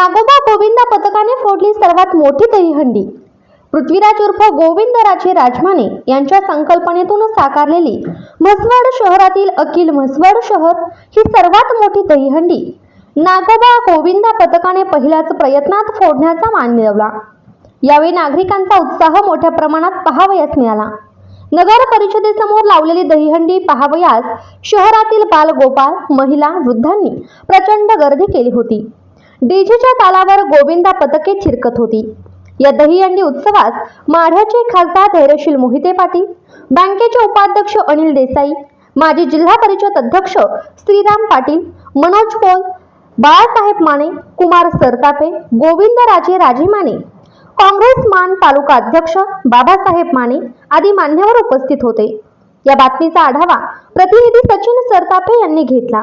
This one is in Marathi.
नागोबा गोविंदा पथकाने फोडली सर्वात मोठी दहीहंडी पृथ्वीराज उर्फ गोविंदराजे राजमाने यांच्या संकल्पनेतून साकारलेली म्हसवड शहरातील अखिल म्हसवड शहर ही सर्वात मोठी दहीहंडी नागोबा गोविंदा पथकाने पहिल्याच प्रयत्नात फोडण्याचा मान मिळवला. यावेळी नागरिकांचा उत्साह मोठ्या प्रमाणात पहावयास मिळाला. नगर परिषदेसमोर लावलेली दहीहंडी पाहावयास शहरातील बालगोपाळ महिला वृद्धांनी प्रचंड गर्दी केली होती. डीजेच्या तालावर गोविंदा पदके चिरकत होती. या दहीहंडी उत्सवात माढ्याचे खासदार धैर्यशील मोहिते पाटील बँकेचे उपाध्यक्ष अनिल देसाई माजी जिल्हा परिषद अध्यक्ष श्रीराम पाटील मनोज पोल बाळासाहेब माने कुमार सरतापे गोविंदराजे राजे माने काँग्रेस मान तालुका अध्यक्ष बाबासाहेब माने आदी मान्यवर उपस्थित होते. या बातमीचा आढावा प्रतिनिधी सचिन सरतापे यांनी घेतला.